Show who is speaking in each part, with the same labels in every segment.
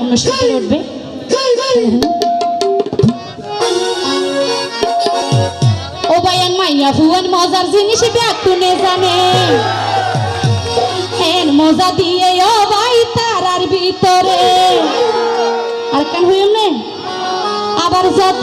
Speaker 1: অন্য সুরে উঠবে ও বায়ান মাইয়া ভুয়ান মজার জিনিস ব্যাকুনে জানে। হেন মজা দিয়ে ও বাই তারার ভিতরে। আর কেন হইম আবার যত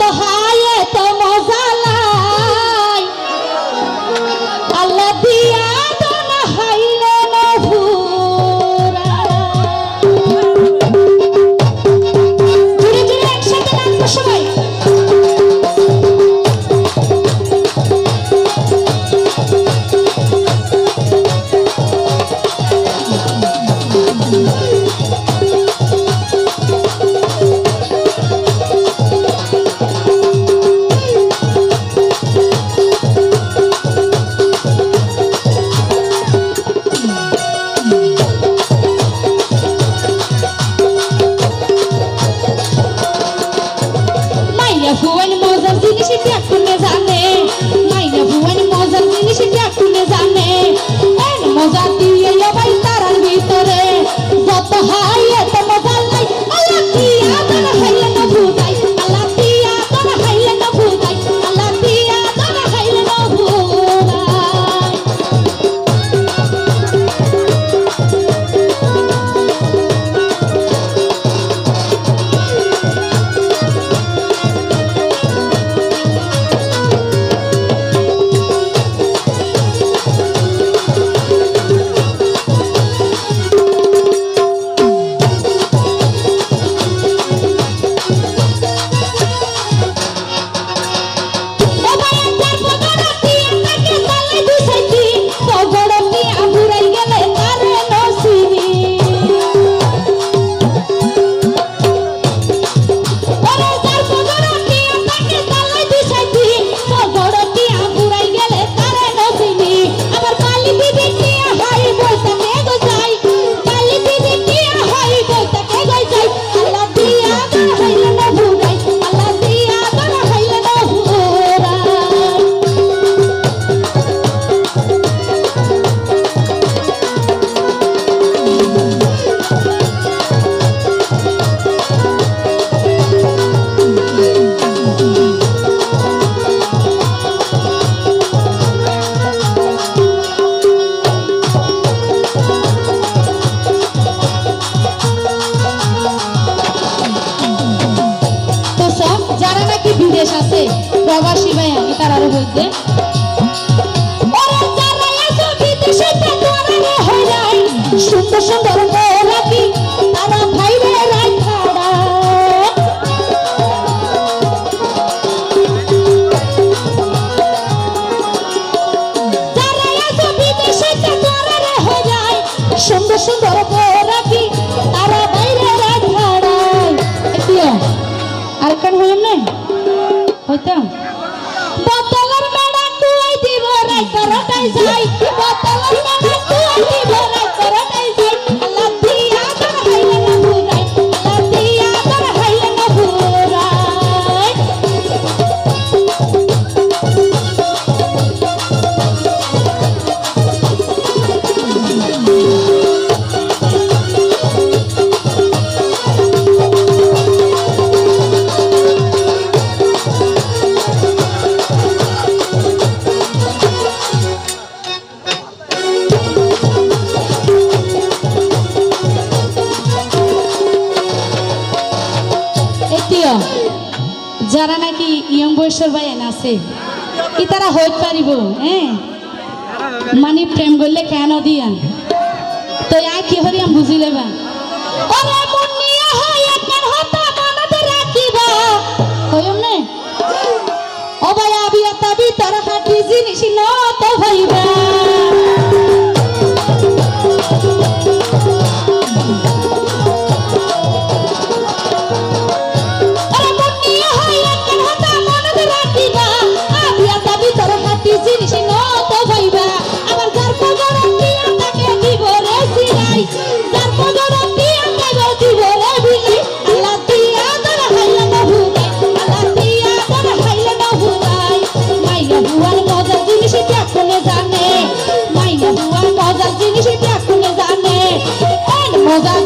Speaker 1: يا هو الموزر زيني شدي أكون مزعمي প্রবাসী ভাই আমি তার আরও বলতে সুন্দর সুন্দর তারা নাকি ইয়ং বয়সের ভাই আছে। কি তারা হইতে পারিব হ্যাঁ মানে প্রেম করলে কেন দিয়ান? তো আয় কি হরি আমি বুঝি লেবা? তারা হয় একবার হতা মনতে রাখিবা। হাটি জিনিস নত হইব। সদা